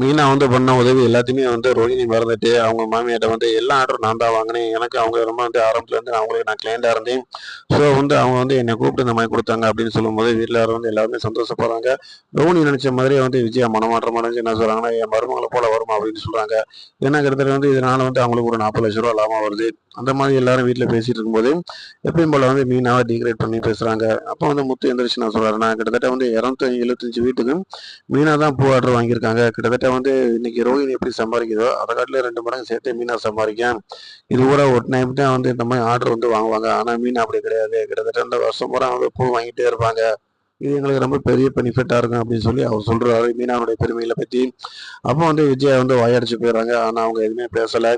மீனா வந்து பண்ண உதவி எல்லாத்தையுமே வந்து ரோஹிணி மறந்துட்டு அவங்க மாமியார்ட்ட வந்து எல்லா ஆர்டரும் நான் தான் வாங்கினேன். எனக்கு அவங்க ரொம்ப வந்து ஆரம்பத்துலேருந்து அவங்களுக்கு நான் கிளைண்டாக இருந்தேன். ஸோ வந்து அவங்க வந்து என்னை கூப்பிட்டு இந்த மாதிரி கொடுத்தாங்க அப்படின்னு சொல்லும்போது வீட்டில் வந்து எல்லாருமே சந்தோஷப்படுறாங்க. ரோஹிணி நினைச்ச மாதிரியே வந்து விஜயா மனமாற்றம் அடைஞ்சு என்ன சொல்கிறாங்கன்னா என் மருமகளை போல வருமா? அப்படின்னு சொல்கிறாங்க ஏன்னா கிட்டத்தட்ட வந்து இதனால வந்து அவங்களுக்கு ஒரு நாற்பது லட்ச ரூபா லாபம் வருது. அந்த மாதிரி எல்லாரும் வீட்டில் பேசிட்டு இருக்கும்போது எப்பயும் போல வந்து மீனாவை டிகிரேட் பண்ணி பேசுகிறாங்க அப்போ வந்து முத்து எந்திரிச்சு நான் சொல்கிறேன்னா கிட்டத்தட்ட வந்து இரநூத்தி எழுபத்தஞ்சு வீட்டுக்கு மீனா தான் பூ ஆர்டர் வாங்கியிருக்காங்க. கிட்டத்தட்ட வந்து இன்னைக்கு ரோஹிணி எப்படி சம்பாதிக்குதோ அதை காட்டில ரெண்டு மடங்கு சேர்த்து மீனா சம்பாதிக்கும் இது கூட ஒரு டைம் தான் வந்து இந்த மாதிரி ஆர்டர் வந்து வாங்குவாங்க. ஆனால் மீன் அப்படி கிடையாது. கிட்டத்தட்ட இந்த வருஷம் பூரா வந்து பூ வாங்கிட்டே இருப்பாங்க. இது எங்களுக்கு ரொம்ப பெரிய பெனிஃபிட்டாக இருக்கும் அப்படின்னு சொல்லி அவர் சொல்கிறாரு மீனாவுடைய பெருமைகளை பற்றி அப்போ வந்து விஜயா வந்து வாயடிச்சு போயிடுறாங்க. ஆனால் அவங்க எதுவுமே பேசலை.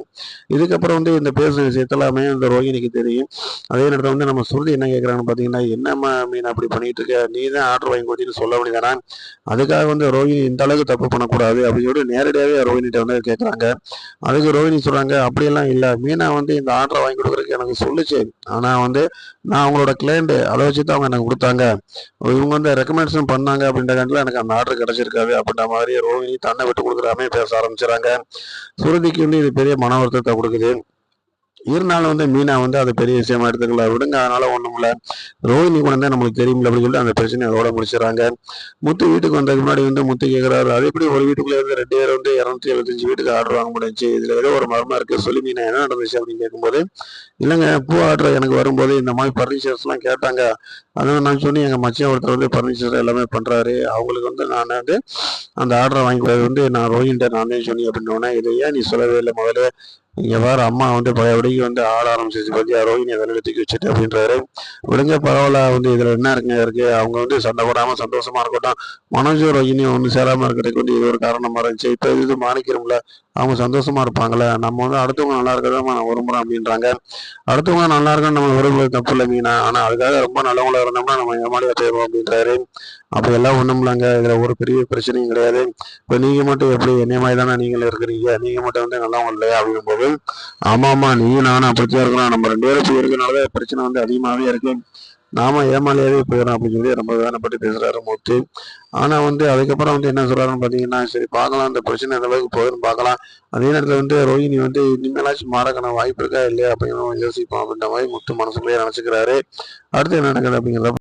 இதுக்கப்புறம் வந்து இந்த பேசுகிற விஷயத்தெல்லாமே இந்த ரோஹிணிக்கு தெரியும். அதே நேரத்தில் வந்து நம்ம சுருதி என்ன கேட்குறாங்கன்னு பார்த்தீங்கன்னா என்னம்மா மீன் அப்படி பண்ணிட்டு இருக்க? நீ தான் ஆர்டர் வாங்கி கொடுத்தின்னு சொல்ல வேண்டியதானே? அதுக்காக வந்து ரோஹிணி இந்த அளவுக்கு தப்பு பண்ணக்கூடாது அப்படின்னு சொல்லி நேரடியாகவே ரோஹினிட்ட வந்து கேட்குறாங்க அதுக்கு ரோஹிணி சொல்கிறாங்க அப்படியெல்லாம் இல்லை. மீனா வந்து இந்த ஆர்டரை வாங்கி கொடுக்குறதுக்கு எனக்கு சொல்லுச்சு. ஆனால் வந்து நான் அவங்களோட கிளைண்ட்டு அதை வச்சு தான் அவங்க எனக்கு கொடுத்தாங்க. இவங்க வந்து ரெக்கமெண்டேஷன் பண்ணாங்க அப்படின்ற காண்டில் எனக்கு அந்த ஆர்டர் கிடைச்சிருக்காது அப்படின்ற மாதிரி ரோஹிணி தன்னை விட்டு கொடுக்குறாமே பேச ஆரம்பிச்சிடறாங்க சுருதிக்கு வந்து இது பெரிய மன வருத்தத்தை கொடுக்குது. இருந்தாலும் வந்து மீனா வந்து அதை பெரிய விஷயமா எடுத்துக்கல. விடுங்க அதனால ஒண்ணும் இல்ல. ரோஹிணி கூட தான் நம்மளுக்கு தெரியும்ல அப்படின்னு அந்த பிரச்சனையை அதோட முடிச்சிடறாங்க. முத்து வீட்டுக்கு வந்ததுக்கு முன்னாடி வந்து முத்து கேட்கிறாரு அது எப்படி ஒரு வீட்டுக்குள்ள இருந்து ரெண்டு பேர் வந்து இரநூத்தி எழுபத்தஞ்சு வீட்டுக்கு ஆர்டர் வாங்க முடிஞ்சு இதுல ஏதோ ஒரு மர்மம் இருக்கு. சொல்லி மீனா என்ன நடந்துச்சு அப்படின்னு கேட்கும்போது இல்லைங்க பூ ஆர்டர் எனக்கு வரும்போது இந்த மாதிரி ஃபர்னிச்சர்ஸ் எல்லாம் கேட்டாங்க. அதான் நான் சொன்னி எங்க மச்சியம் ஒருத்தர் வந்து ஃபர்னிச்சர் எல்லாமே பண்றாரு. அவங்களுக்கு வந்து நான் வந்து அந்த ஆர்டரை வாங்கி வந்து நான் ரோஹின்ட்ட நானே சொன்னி அப்படின்னோடனே இதை ஏன் நீ சொல்லவே இல்லை? முதல்ல இங்க வேற அம்மா வந்து பழையபடிக்கு வந்து ஆட ஆரம்பிச்சிச்சு பற்றி ரோஹினி அதெல்லாம் தூக்கி வச்சுட்டு அப்படின்றாரு. விடுங்க பரவாயில்ல வந்து இதுல என்ன இருக்குங்க இருக்குது அவங்க வந்து சண்டை போடாமல் சந்தோஷமா இருக்கட்டும். மனோஜும் ரோஹினியும் ஒன்று சேராம இருக்கிறதுக்கு வந்து இது ஒரு காரணமா இருந்துச்சு. இப்போ இது மாணிக்கிறோம்ல அவங்க சந்தோஷமா இருப்பாங்களே. நம்ம வந்து அடுத்தவங்க நல்லா இருக்கதான் நம்ம விரும்புகிறோம் அப்படின்றாங்க. அடுத்தவங்க நல்லா இருக்கணும் நம்ம விரும்புறது தப்பு இல்லை மீனா. ஆனா அதுக்காக ரொம்ப நல்லவங்களா இருந்தோம்னா நம்ம ஏமாடியா போயிடுவோம் அப்படின்றாரு. அப்படி எல்லாம் ஒண்ணும் இல்லைங்க. இதுல ஒரு பெரிய பிரச்சனையும் கிடையாது. இப்ப நீங்க மட்டும் எப்படி என்னைய மாதிரி தானே நீங்களும் இருக்கிறீங்க? நீங்க மட்டும் வந்து நல்லவங்க இல்லையா அப்படிங்கும் போது ஆமா ஆமா நீயும் நானும் அப்படித்தான் இருக்கிறோம். நம்ம ரெண்டு பேரும் இப்படி இருக்கிறனால பிரச்சனை வந்து அதிகமாவே இருக்கு. நாம ஏமாளியாவே போயிடும் அப்படின்னு சொல்லி ரொம்ப வேதனைப்பட்டு பேசுறாரு மூர்த்தி. ஆனா வந்து அதுக்கப்புறம் வந்து என்ன சொல்றாருன்னு பாத்தீங்கன்னா சரி பார்க்கலாம் இந்த பிரச்சனை எந்த அளவுக்கு போகுதுன்னு பார்க்கலாம். அதே நேரத்துல வந்து ரோஹிணி வந்து இனிமேலாச்சும் மாறக்கான வாய்ப்பு இருக்கா இல்லையா அப்படின்னு யோசிப்போம் அப்படின்ற மாதிரி முத்து மனசுக்குள்ளேயே நினைச்சுக்கிறாரு. அடுத்து என்ன நடக்குது அப்படிங்கிறத